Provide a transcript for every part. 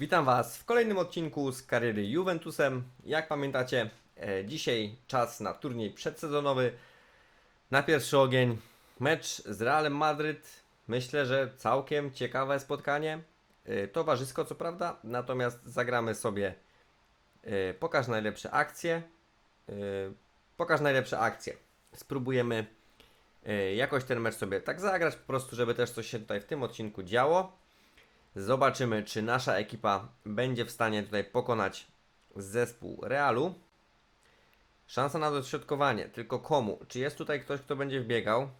Witam Was w kolejnym odcinku z kariery Juventusem. Jak pamiętacie, e, dzisiaj czas na turniej przedsezonowy. Na pierwszy ogień mecz z Realem Madryt. Myślę, że całkiem ciekawe spotkanie. E, towarzysko, co prawda, natomiast zagramy sobie e, pokaż najlepsze akcje. Pokaż najlepsze akcje. Spróbujemy jakoś ten mecz sobie tak zagrać, po prostu, żeby też coś się tutaj w tym odcinku działo. Zobaczymy, czy nasza ekipa będzie w stanie tutaj pokonać zespół Realu. Szansa na dośrodkowanie, tylko komu? Czy jest tutaj ktoś, kto będzie wbiegał?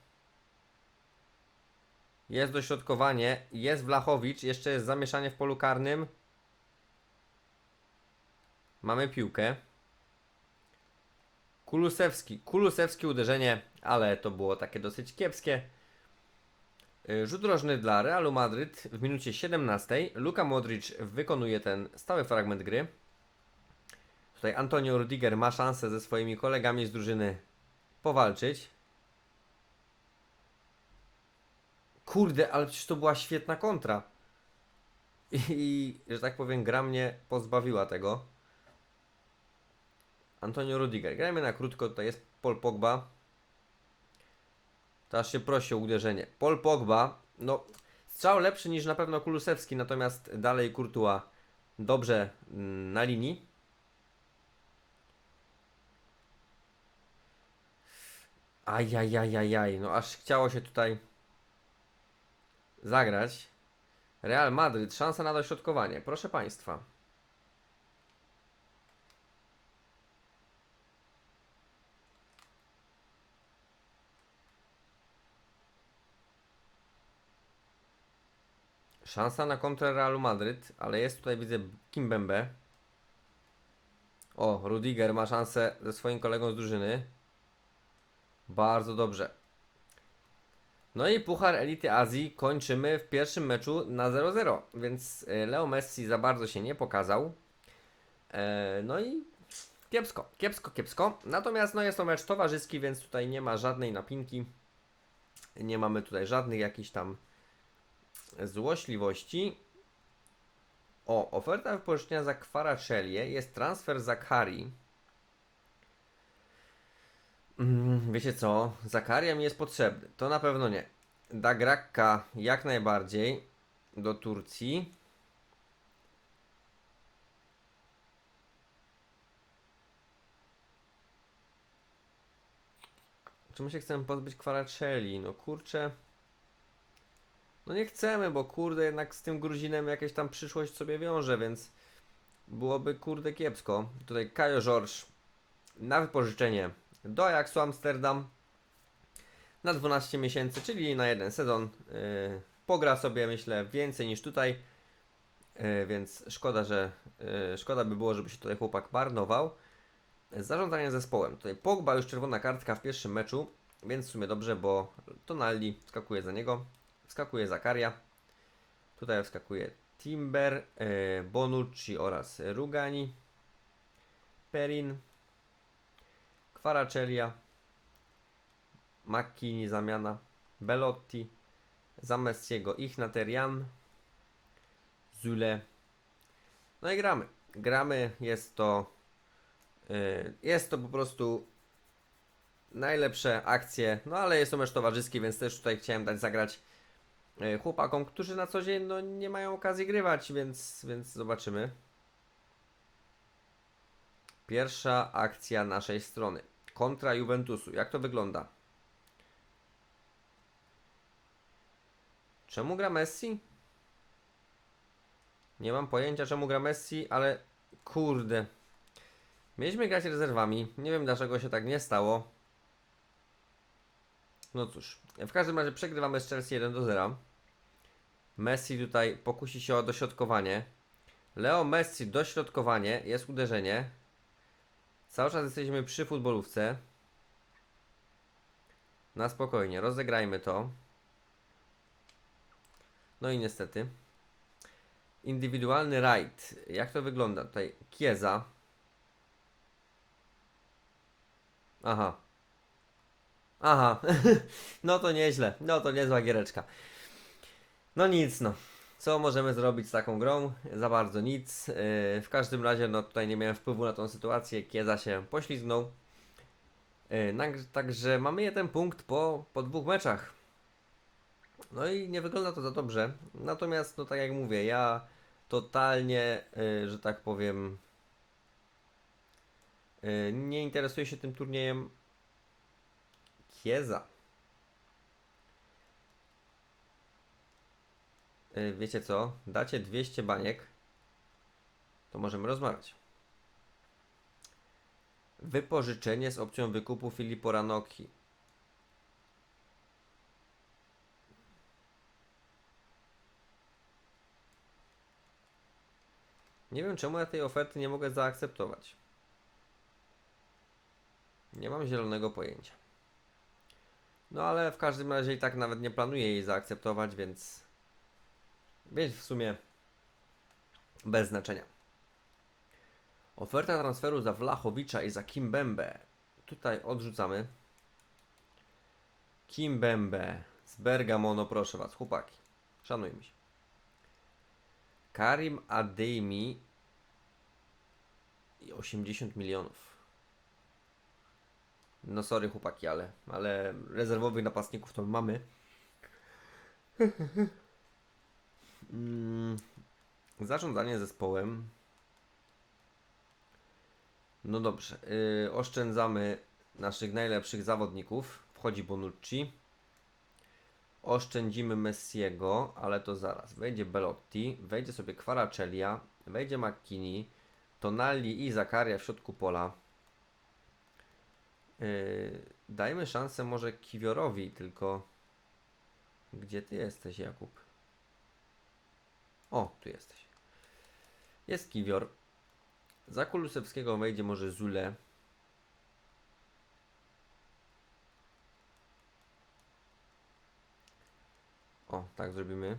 Jest dośrodkowanie, jest Wlachowicz, jeszcze jest zamieszanie w polu karnym. Mamy piłkę. Kulusewski, Kulusewski uderzenie, ale to było takie dosyć kiepskie. Y, Rzut rożny dla Realu Madryt w minucie 17. Luka Modric wykonuje ten stały fragment gry. Tutaj Antonio Rudiger ma szansę ze swoimi kolegami z drużyny powalczyć. Kurde, ale przecież to była świetna kontra. I że tak powiem, gra mnie pozbawiła tego. Antonio Rudiger. Grajmy na krótko, tutaj jest Paul Pogba. To aż się prosi o uderzenie. Paul Pogba, no strzał lepszy niż na pewno Kulusewski, natomiast dalej Courtois dobrze mm, na linii. Ajajajajaj, no aż chciało się tutaj zagrać. Real Madryt, szansa na dośrodkowanie, proszę Państwa. Szansa na kontrę Realu Madryt, ale jest tutaj widzę Kimbembe. O, Rudiger ma szansę ze swoim kolegą z drużyny. Bardzo dobrze. No i Puchar Elity Azji kończymy w pierwszym meczu na 0-0, więc e, Leo Messi za bardzo się nie pokazał. E, no i kiepsko, kiepsko, kiepsko. Natomiast no jest to mecz towarzyski, więc tutaj nie ma żadnej napinki. Nie mamy tutaj żadnych jakichś tam złośliwości. O, oferta wypożyczenia za Kwaracelię jest transfer Zakari. Mm, wiecie co? Zakaria mi jest potrzebny. To na pewno nie. Dagrakka jak najbardziej do Turcji. Czy my się chcemy pozbyć Kwaraceli? No kurczę. No nie chcemy, bo kurde jednak z tym Gruzinem jakaś tam przyszłość sobie wiąże, więc byłoby kurde kiepsko. Tutaj Kajo George na wypożyczenie do Ajaxu Amsterdam na 12 miesięcy, czyli na jeden sezon. Yy, pogra sobie myślę więcej niż tutaj, yy, więc szkoda, że yy, szkoda by było, żeby się tutaj chłopak marnował. Zarządzanie zespołem. Tutaj Pogba już czerwona kartka w pierwszym meczu, więc w sumie dobrze, bo Tonali skakuje za niego. Wskakuje Zakaria. Tutaj wskakuje Timber, e, Bonucci oraz Rugani. Perin. Kwaracelia. Makkini zamiana. Belotti. Za Messiego Ichnaterian. Zule. No i gramy. Gramy. Jest to e, jest to po prostu najlepsze akcje, no ale jest to mecz towarzyski, więc też tutaj chciałem dać zagrać chłopakom, którzy na co dzień no, nie mają okazji grywać, więc, więc zobaczymy. Pierwsza akcja naszej strony. Kontra Juventusu. Jak to wygląda? Czemu gra Messi? Nie mam pojęcia czemu gra Messi, ale kurde. Mieliśmy grać rezerwami. Nie wiem dlaczego się tak nie stało. No cóż, w każdym razie przegrywamy z Chelsea 1 do 0. Messi tutaj pokusi się o dośrodkowanie. Leo Messi dośrodkowanie, jest uderzenie. Cały czas jesteśmy przy futbolówce. Na spokojnie, rozegrajmy to. No i niestety. Indywidualny rajd. Jak to wygląda? Tutaj Kieza. Aha. Aha. no to nieźle. No to niezła giereczka. No nic no. Co możemy zrobić z taką grą? Za bardzo nic. Yy, w każdym razie, no tutaj nie miałem wpływu na tą sytuację. Kieza się poślizgnął. Nag- także mamy jeden punkt po, po dwóch meczach. No i nie wygląda to za dobrze. Natomiast, no tak jak mówię, ja totalnie, yy, że tak powiem, nie interesuję się tym turniejem. Kieza. Wiecie co? Dacie 200 baniek, to możemy rozmawiać. Wypożyczenie z opcją wykupu Filipo Ranoki. Nie wiem czemu ja tej oferty nie mogę zaakceptować. Nie mam zielonego pojęcia. No ale w każdym razie i tak nawet nie planuję jej zaakceptować, więc więc w sumie bez znaczenia. Oferta transferu za Wlachowicza i za Kimbembe. Tutaj odrzucamy. Kimbembe z Bergamo, no proszę was, chłopaki. Szanujmy się. Karim Adeymi i 80 milionów. No sorry chłopaki, ale, ale rezerwowych napastników to mamy. Mm, zarządzanie zespołem. No dobrze. Yy, oszczędzamy naszych najlepszych zawodników. Wchodzi Bonucci. Oszczędzimy Messiego, ale to zaraz. Wejdzie Belotti, wejdzie sobie Kwaracelia, wejdzie McKinney, Tonali i Zakaria w środku pola. Yy, dajmy szansę może Kiwiorowi, tylko gdzie ty jesteś, Jakub? O, tu jesteś. Jest Kiwior. Za Kulusewskiego wejdzie może Zule. O, tak zrobimy.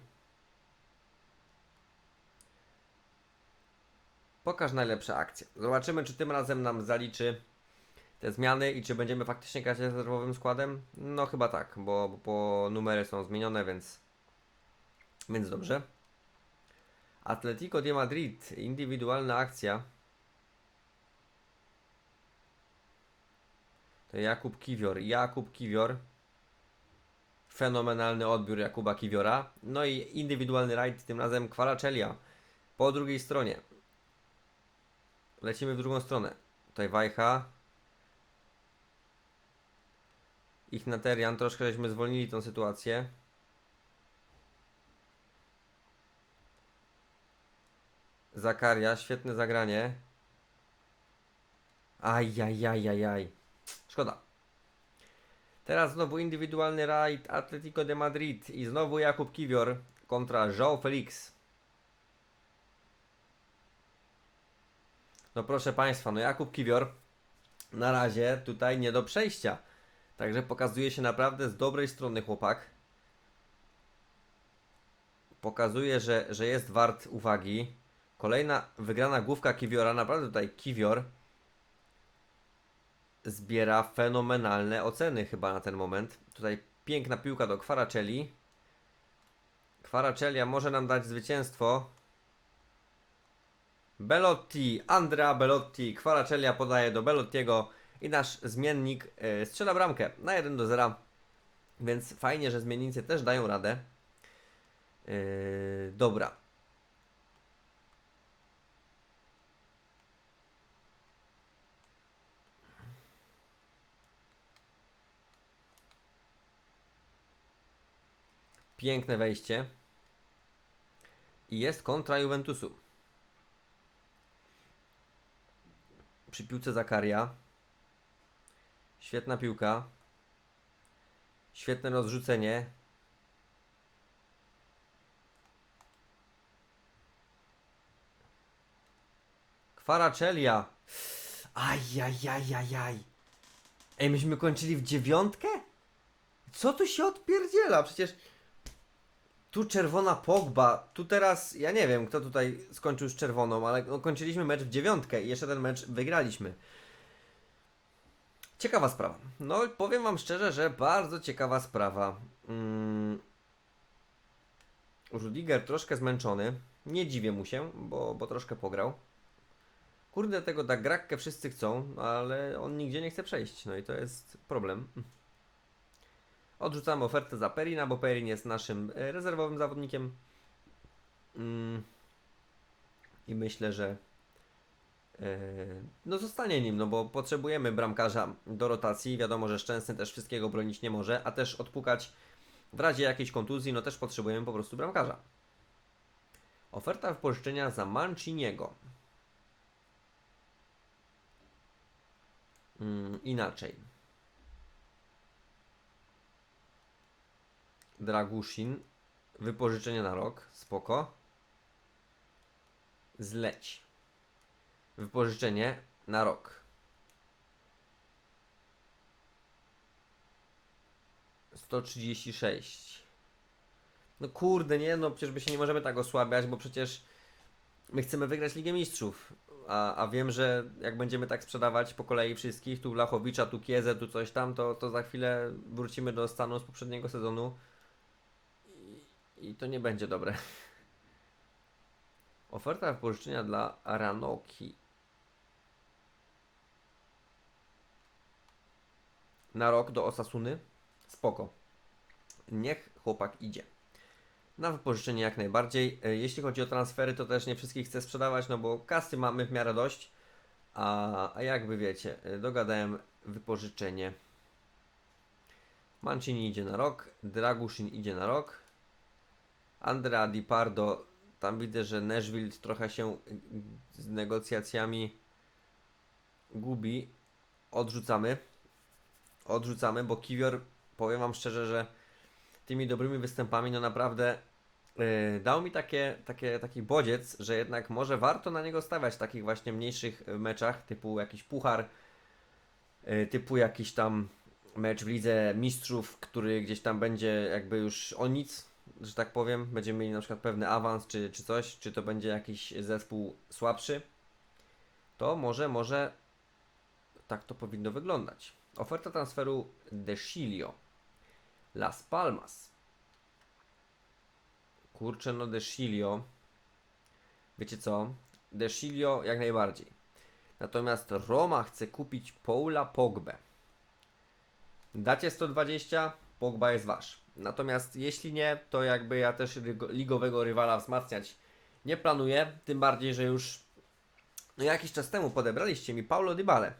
Pokaż najlepsze akcje. Zobaczymy, czy tym razem nam zaliczy te zmiany i czy będziemy faktycznie grać rezerwowym składem. No chyba tak, bo, bo numery są zmienione, więc, więc dobrze. Atletico de Madrid, indywidualna akcja. To Jakub Kiwior. Jakub Kiwior. Fenomenalny odbiór Jakuba Kiwiora. No i indywidualny rajd, tym razem Kwaracelia. Po drugiej stronie. Lecimy w drugą stronę. Tutaj Wajcha. Ich Naterian. Troszkę żeśmy zwolnili tą sytuację. Zakaria, świetne zagranie. Ajajajajaj. Szkoda. Teraz znowu indywidualny rajd Atletico de Madrid i znowu Jakub Kiwior kontra João Felix. No proszę Państwa, no Jakub Kiwior na razie tutaj nie do przejścia. Także pokazuje się naprawdę z dobrej strony chłopak. Pokazuje, że, że jest wart uwagi. Kolejna wygrana główka Kiwiora. Naprawdę tutaj Kiwior zbiera fenomenalne oceny chyba na ten moment. Tutaj piękna piłka do Kwaracelli. Kwaracellia może nam dać zwycięstwo. Belotti, Andrea Belotti, Kwaracellia podaje do Belottiego i nasz zmiennik e, strzela bramkę na 1 do 0. Więc fajnie, że zmiennicy też dają radę. Yy, dobra. Piękne wejście. I jest kontra Juventusu. Przy piłce Zakaria. Świetna piłka. Świetne rozrzucenie. Kwaracelia. Ajajajajaj. Ej, myśmy kończyli w dziewiątkę? Co tu się odpierdziela? Przecież tu czerwona Pogba, tu teraz, ja nie wiem kto tutaj skończył z czerwoną, ale no, kończyliśmy mecz w dziewiątkę i jeszcze ten mecz wygraliśmy. Ciekawa sprawa. No, powiem Wam szczerze, że bardzo ciekawa sprawa. Mm. Rudiger troszkę zmęczony. Nie dziwię mu się, bo, bo troszkę pograł. Kurde, tego Dagrakkę wszyscy chcą, ale on nigdzie nie chce przejść. No i to jest problem. Odrzucamy ofertę za Perina, bo Perin jest naszym e, rezerwowym zawodnikiem. Mm. I myślę, że e, no zostanie nim, no bo potrzebujemy bramkarza do rotacji. Wiadomo, że Szczęsny też wszystkiego bronić nie może, a też odpukać w razie jakiejś kontuzji, no też potrzebujemy po prostu bramkarza. Oferta wypożyczenia za Manciniego. Mm, inaczej. Dragusin. Wypożyczenie na rok. Spoko. Zleć. Wypożyczenie na rok. 136. No kurde, nie, no przecież my się nie możemy tak osłabiać, bo przecież my chcemy wygrać Ligę Mistrzów. A, a wiem, że jak będziemy tak sprzedawać po kolei wszystkich, tu Lachowicza, tu Kiezę, tu coś tam, to, to za chwilę wrócimy do stanu z poprzedniego sezonu i, to nie będzie dobre. Oferta wypożyczenia dla Aranoki. Na rok do Osasuny. Spoko. Niech chłopak idzie. Na wypożyczenie jak najbardziej. E, Jeśli chodzi o transfery, to też nie wszystkich chcę sprzedawać, no bo kasy mamy w miarę dość. A, a jakby wiecie, e, dogadałem wypożyczenie. Mancini idzie na rok, Dragusin idzie na rok. Andrea Di Pardo, tam widzę, że Nashville trochę się z negocjacjami gubi. Odrzucamy. Odrzucamy, bo Kiwior, powiem Wam szczerze, że tymi dobrymi występami, no naprawdę yy, dał mi takie, takie, taki bodziec, że jednak może warto na niego stawiać w takich właśnie mniejszych y, meczach, typu jakiś puchar, yy, typu jakiś tam mecz w Lidze Mistrzów, który gdzieś tam będzie jakby już o nic, że tak powiem. Będziemy mieli na przykład pewny awans czy, czy coś, czy to będzie jakiś zespół słabszy. To może, może tak to powinno wyglądać. Oferta transferu Desilio. Las Palmas. Kurczę, no Desilio. Wiecie co? Desilio jak najbardziej. Natomiast Roma chce kupić Paula Pogbę. Dacie 120, Pogba jest wasz. Natomiast jeśli nie, to jakby ja też ligowego rywala wzmacniać nie planuję. Tym bardziej, że już no jakiś czas temu podebraliście mi Paulo Dybale.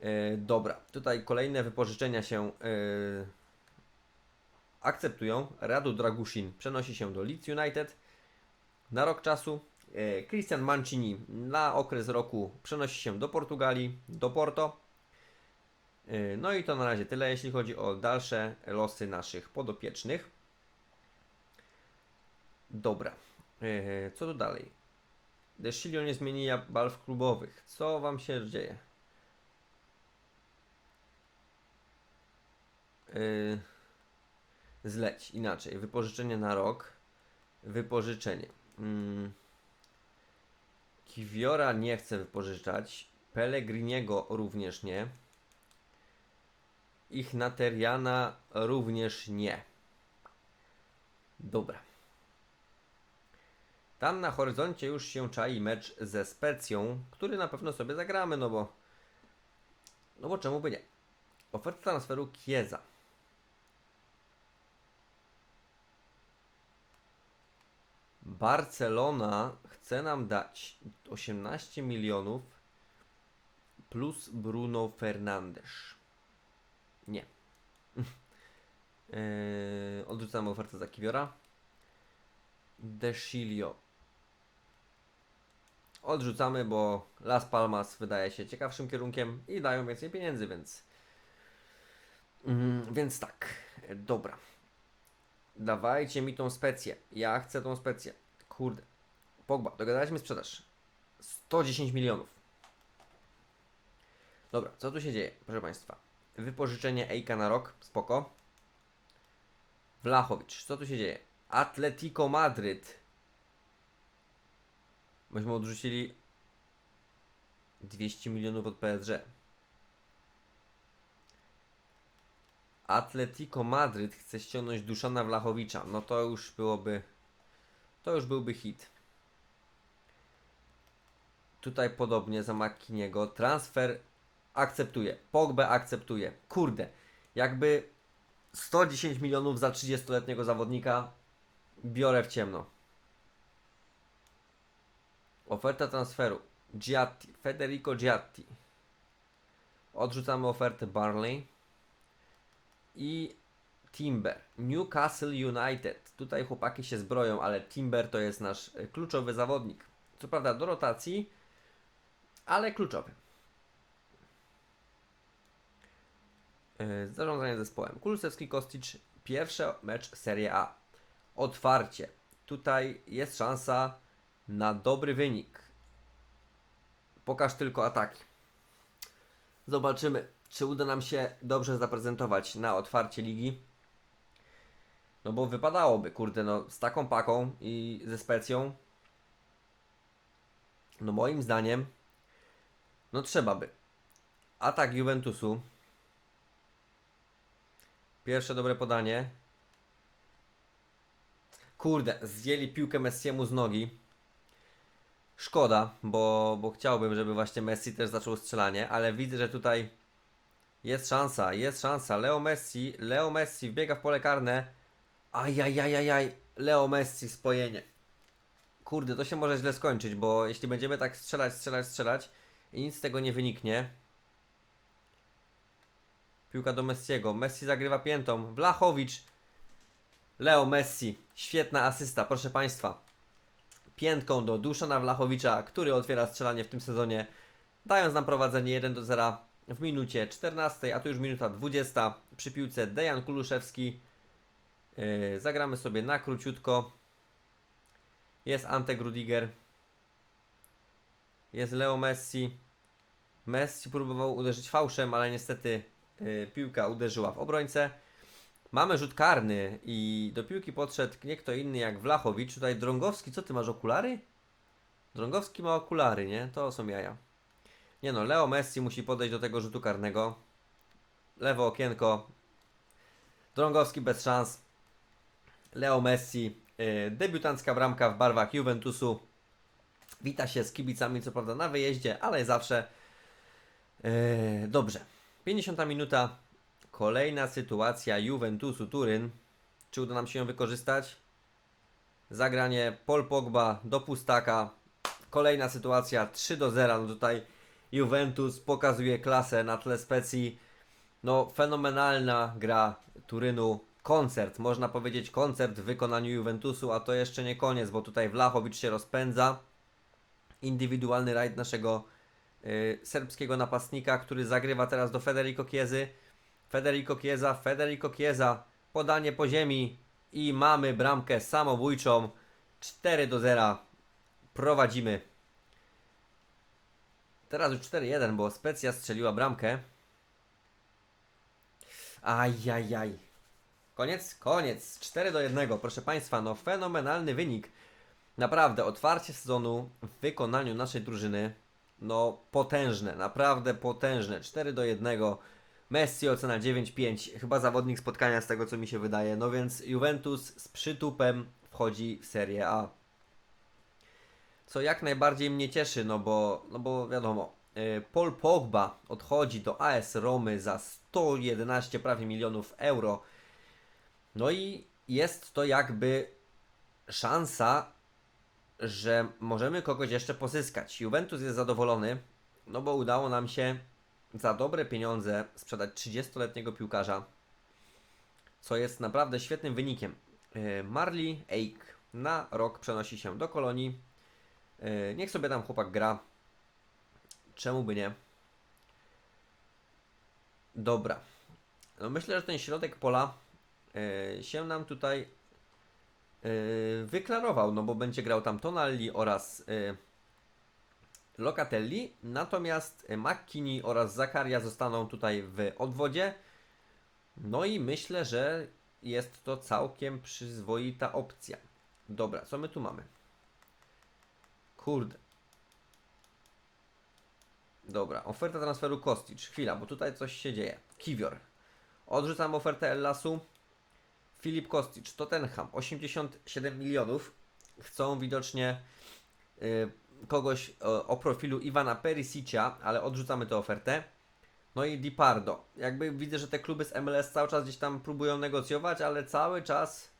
E, dobra, tutaj kolejne wypożyczenia się e, akceptują. Radu Dragusin przenosi się do Leeds United na rok czasu. E, Christian Mancini na okres roku przenosi się do Portugalii, do Porto. E, no i to na razie tyle, jeśli chodzi o dalsze losy naszych podopiecznych. Dobra, e, co tu dalej? Desilio nie zmieni balw klubowych. Co wam się dzieje? Yy, zleć inaczej. Wypożyczenie na rok. Wypożyczenie. Mm. Kiwiora nie chce wypożyczać. Pellegriniego również nie. Ich Nateriana również nie. Dobra. Tam na horyzoncie już się czai mecz ze Specją, który na pewno sobie zagramy, no bo no bo czemu by nie? Oferta transferu Kieza. Barcelona chce nam dać 18 milionów plus Bruno Fernandes. Nie. Yy, ofertę za Kiwiora. Desilio. Odrzucamy, bo Las Palmas wydaje się ciekawszym kierunkiem i dają więcej pieniędzy, więc. Mm, więc tak. Dobra. Dawajcie mi tą specję. Ja chcę tą specję. Kurde. Pogba, dogadaliśmy sprzedaż. 110 milionów. Dobra, co tu się dzieje, proszę Państwa? Wypożyczenie Ejka na rok, spoko. Vlachowicz, co tu się dzieje? Atletico Madryt. Myśmy odrzucili 200 milionów od PSG. Atletico Madryt chce ściągnąć Duszana Wlachowicza. No to już byłoby. To już byłby hit. Tutaj podobnie za Makiniego. Transfer akceptuje. Pogba akceptuje. Kurde. Jakby 110 milionów za 30-letniego zawodnika biorę w ciemno. Oferta transferu. Giatti. Federico Giatti. Odrzucamy ofertę Barley. I Timber. Newcastle United. Tutaj chłopaki się zbroją, ale Timber to jest nasz e, kluczowy zawodnik. Co prawda do rotacji, ale kluczowy. Zarządzanie zespołem. Kulusewski Kostic. Pierwszy mecz Serie A. Otwarcie. Tutaj jest szansa na dobry wynik. Pokaż tylko ataki. Zobaczymy, czy uda nam się dobrze zaprezentować na otwarcie ligi. No bo wypadałoby, kurde, no z taką paką i ze specją. No moim zdaniem, no trzeba by. Atak Juventusu. Pierwsze dobre podanie. Kurde, zdjęli piłkę Messiemu z nogi. Szkoda, bo, bo chciałbym, żeby właśnie Messi też zaczął strzelanie, ale widzę, że tutaj jest szansa, jest szansa. Leo Messi, Leo Messi wbiega w pole karne. Ajajajajaj, Leo Messi spojenie. Kurde, to się może źle skończyć, bo jeśli będziemy tak strzelać, strzelać, strzelać i nic z tego nie wyniknie. Piłka do Messiego. Messi zagrywa piętą. Wlachowicz. Leo Messi. Świetna asysta, proszę Państwa. Piętką do Duszana Wlachowicza, który otwiera strzelanie w tym sezonie, dając nam prowadzenie 1 do 0 w minucie 14, a tu już minuta 20. Przy piłce Dejan Kuluszewski. Yy, zagramy sobie na króciutko. Jest Ante Grudiger. Jest Leo Messi. Messi próbował uderzyć fałszem, ale niestety piłka uderzyła w obrońcę. Mamy rzut karny i do piłki podszedł nie kto inny jak Wlachowicz. Tutaj Drągowski, co ty masz okulary? Drągowski ma okulary, nie? To są jaja. Nie no, Leo Messi musi podejść do tego rzutu karnego. Lewe okienko. Drągowski bez szans. Leo Messi, yy, debiutancka bramka w barwach Juventusu. Wita się z kibicami, co prawda na wyjeździe, ale zawsze yy, dobrze. 50 minuta. Kolejna sytuacja Juventusu Turyn. Czy uda nam się ją wykorzystać? Zagranie Paul Pogba do pustaka. Kolejna sytuacja 3 do 0. No tutaj Juventus pokazuje klasę na tle specji. No fenomenalna gra Turynu. Koncert, można powiedzieć koncert w wykonaniu Juventusu, a to jeszcze nie koniec, bo tutaj Wlachowicz się rozpędza. Indywidualny rajd naszego serbskiego napastnika, który zagrywa teraz do Federico Chiezy. Federico Chiesa, Federico Chiesa, podanie po ziemi i mamy bramkę samobójczą 4 do 0. Prowadzimy. Teraz już 4-1, bo Specja strzeliła bramkę. Ajajaj. Koniec? Koniec. 4 do 1. Proszę Państwa, no fenomenalny wynik. Naprawdę, otwarcie sezonu w wykonaniu naszej drużyny. No potężne, naprawdę potężne. 4 do 1. Messi ocena 9-5, chyba zawodnik spotkania z tego co mi się wydaje. No więc Juventus z przytupem wchodzi w Serie A. Co jak najbardziej mnie cieszy, no bo, no bo wiadomo, y, Paul Pogba odchodzi do AS Romy za 111 prawie milionów euro. No i jest to jakby szansa, że możemy kogoś jeszcze pozyskać. Juventus jest zadowolony, no bo udało nam się za dobre pieniądze sprzedać 30-letniego piłkarza, co jest naprawdę świetnym wynikiem. E, Marley Ake na rok przenosi się do Kolonii. E, Niech sobie tam chłopak gra. Czemu by nie? Dobra. No myślę, że ten środek pola e, się nam tutaj wyklarował, no bo będzie grał tam Tonali oraz e, Locatelli, natomiast McKinney oraz Zakaria zostaną tutaj w odwodzie. No i myślę, że jest to całkiem przyzwoita opcja. Dobra, co my tu mamy? Kurde. Dobra, oferta transferu Kostic. Chwila, bo tutaj coś się dzieje. Kiwior. Odrzucam ofertę Ellasu. Filip Kostic, Tottenham, 87 milionów. Chcą widocznie y, kogoś o, o profilu Iwana Perisicia, ale odrzucamy tę ofertę. No i Di Pardo. Jakby widzę, że te kluby z MLS cały czas gdzieś tam próbują negocjować, ale cały czas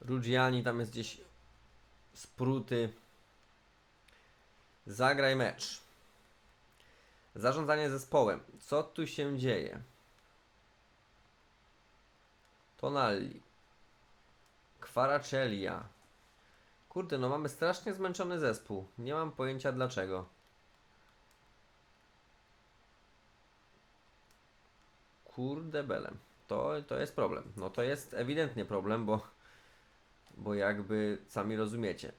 Ruggiani tam jest gdzieś spruty. Zagraj mecz. Zarządzanie zespołem. Co tu się dzieje? Tonali. Kwaracelia. Kurde, no mamy strasznie zmęczony zespół. Nie mam pojęcia dlaczego. Kurde belem. To, to jest problem. No to jest ewidentnie problem, bo bo jakby sami rozumiecie.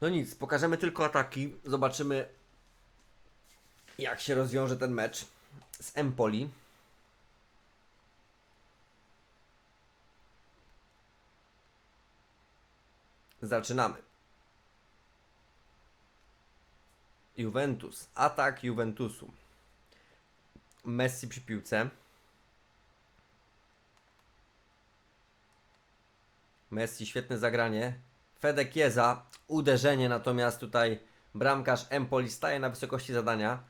No nic, pokażemy tylko ataki. Zobaczymy, jak się rozwiąże ten mecz z Empoli. Zaczynamy. Juventus. Atak Juventusu. Messi przy piłce. Messi, świetne zagranie. Fedek Jeza, uderzenie, natomiast tutaj bramkarz Empoli staje na wysokości zadania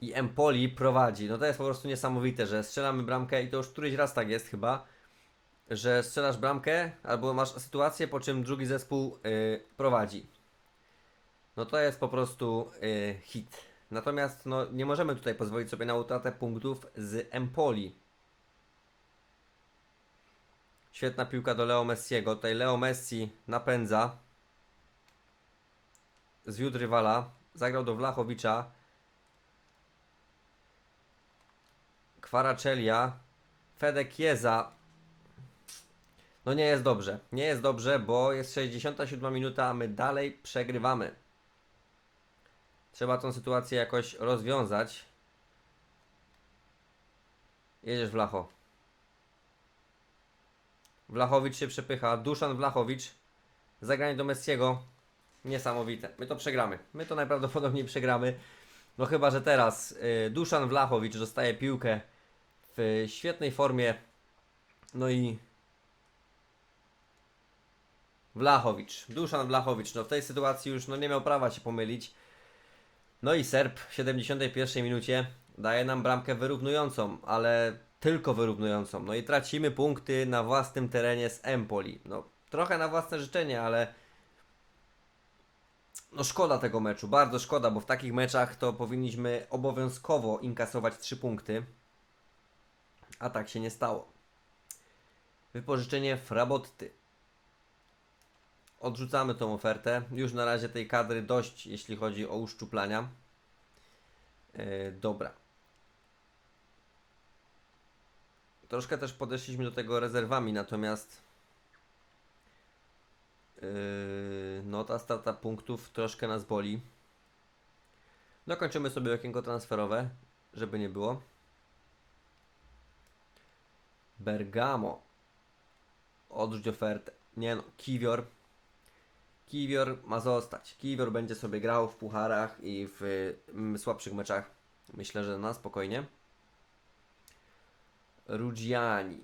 i Empoli prowadzi. No to jest po prostu niesamowite, że strzelamy bramkę i to już któryś raz tak jest chyba, że strzelasz bramkę albo masz sytuację, po czym drugi zespół yy, prowadzi. No to jest po prostu yy, hit. Natomiast no, nie możemy tutaj pozwolić sobie na utratę punktów z Empoli. Świetna piłka do Leo Messiego. Tutaj Leo Messi napędza. Zwiódł rywala. Zagrał do Wlachowicza. Kwaracelia. Fedek Jeza. No nie jest dobrze. Nie jest dobrze, bo jest 67 minuta, a my dalej przegrywamy. Trzeba tą sytuację jakoś rozwiązać. Jedziesz Wlacho. Wlachowicz się przepycha. Duszan Wlachowicz. Zagranie do Messiego. Niesamowite. My to przegramy. My to najprawdopodobniej przegramy. No chyba, że teraz y, Duszan Wlachowicz dostaje piłkę w świetnej formie. No i Wlachowicz. Duszan Wlachowicz. No w tej sytuacji już no, nie miał prawa się pomylić. No i Serb w 71 minucie daje nam bramkę wyrównującą, ale tylko wyrównującą. No i tracimy punkty na własnym terenie z Empoli. No trochę na własne życzenie, ale no szkoda tego meczu, bardzo szkoda, bo w takich meczach to powinniśmy obowiązkowo inkasować 3 punkty. A tak się nie stało. Wypożyczenie Frabotty. Odrzucamy tą ofertę. Już na razie tej kadry dość, jeśli chodzi o uszczuplania. Yy, dobra. Troszkę też podeszliśmy do tego rezerwami, natomiast yy, no ta strata punktów troszkę nas boli. Dokończymy sobie okienko transferowe, żeby nie było. Bergamo. Odrzuć ofertę. Nie no, Kiwior. Kiwior ma zostać. Kiwior będzie sobie grał w pucharach i w mm, słabszych meczach. Myślę, że na spokojnie. Ruggiani.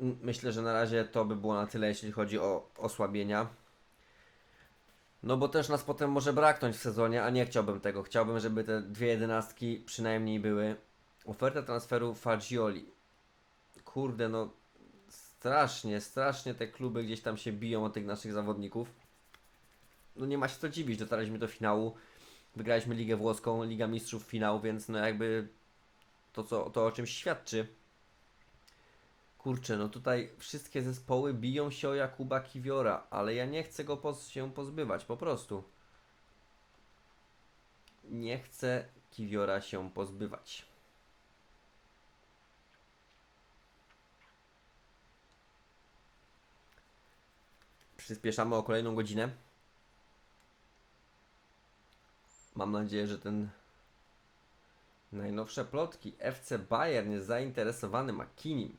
Mm, Myślę, że na razie to by było na tyle, jeśli chodzi o osłabienia. No bo też nas potem może braknąć w sezonie, a nie chciałbym tego. Chciałbym, żeby te dwie jedenastki przynajmniej były. Oferta transferu Fagioli. Kurde, no strasznie, strasznie te kluby gdzieś tam się biją o tych naszych zawodników. No nie ma się co dziwić, dotarliśmy do finału. Wygraliśmy Ligę Włoską, Liga Mistrzów finał, więc no jakby to, co, to o czymś świadczy. Kurczę, no tutaj wszystkie zespoły biją się o Jakuba Kiwiora, ale ja nie chcę go poz się pozbywać, po prostu. Nie chcę Kiwiora się pozbywać. Przyspieszamy o kolejną godzinę. Mam nadzieję, że ten najnowsze plotki FC Bayern jest zainteresowany McKinim.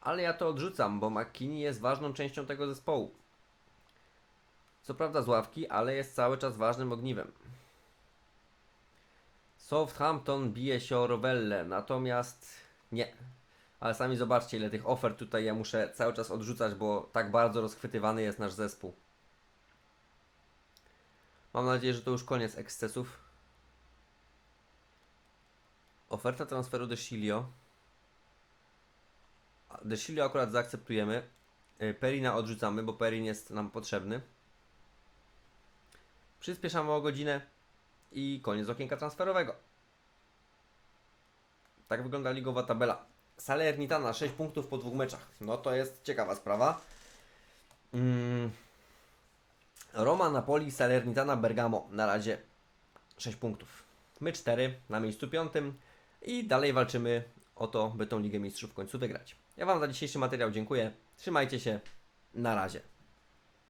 Ale ja to odrzucam, bo McKinney jest ważną częścią tego zespołu. Co prawda z ławki, ale jest cały czas ważnym ogniwem. Southampton bije się o Rovelle, natomiast nie. Ale sami zobaczcie, ile tych ofert tutaj ja muszę cały czas odrzucać, bo tak bardzo rozchwytywany jest nasz zespół. Mam nadzieję, że to już koniec ekscesów. Oferta transferu de Chilio. De Chilio akurat zaakceptujemy. Y, Perina odrzucamy, bo Perin jest nam potrzebny. Przyspieszamy o godzinę i koniec okienka transferowego. Tak wygląda ligowa tabela. Salernitana 6 punktów po dwóch meczach. No to jest ciekawa sprawa. Mm. Roma, Napoli, Salernitana, Bergamo na razie 6 punktów. My 4 na miejscu piątym i dalej walczymy o to, by tą Ligę Mistrzów w końcu wygrać. Ja Wam za dzisiejszy materiał dziękuję. Trzymajcie się. Na razie.